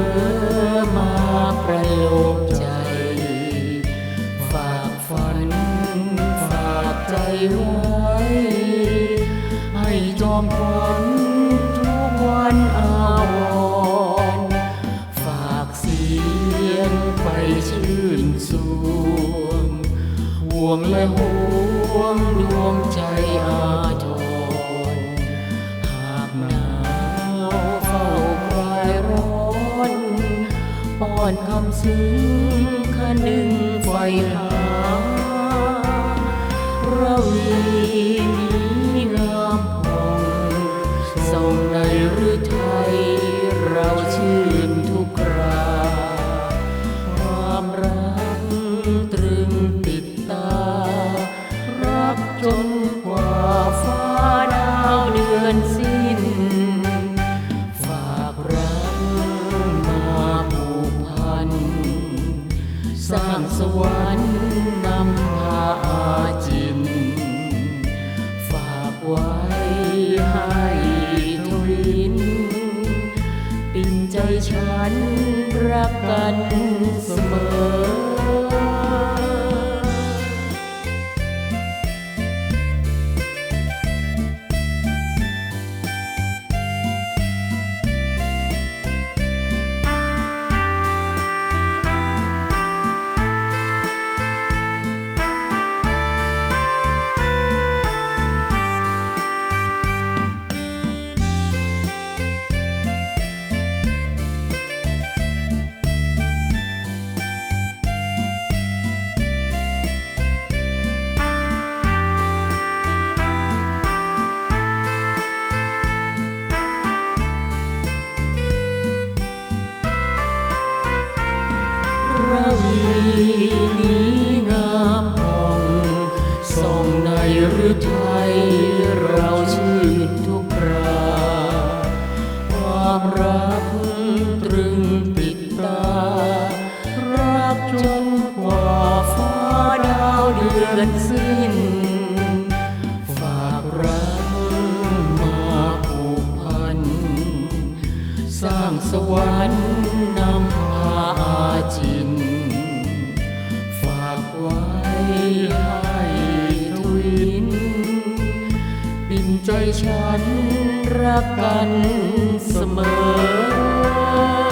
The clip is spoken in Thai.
อมาประโลมใจ ฝากฝัน ฝากใจไว้ ให้จอมพลทุกวันอาวรฝากเสียงไปชื่นสวงห่วงและห่วงดวงใจอา อนคำซึ้งคะนึงไฟหาเราเรีย สร้างสวรรค์นำพาอาจิน ฝากไว้ให้ทวิน ปิ่นใจฉันรักกันเสมอ วีนี้งามผ่องส่องในฤทัยเราชื่นทุกรา ความรักตรึงติดตา รักจนกว่าฟ้าดาวเดือนสิ้น ฝากรักมาผูกพัน สร้างสวรรค์นำพาอาจิ ฉันรักกันเสมอ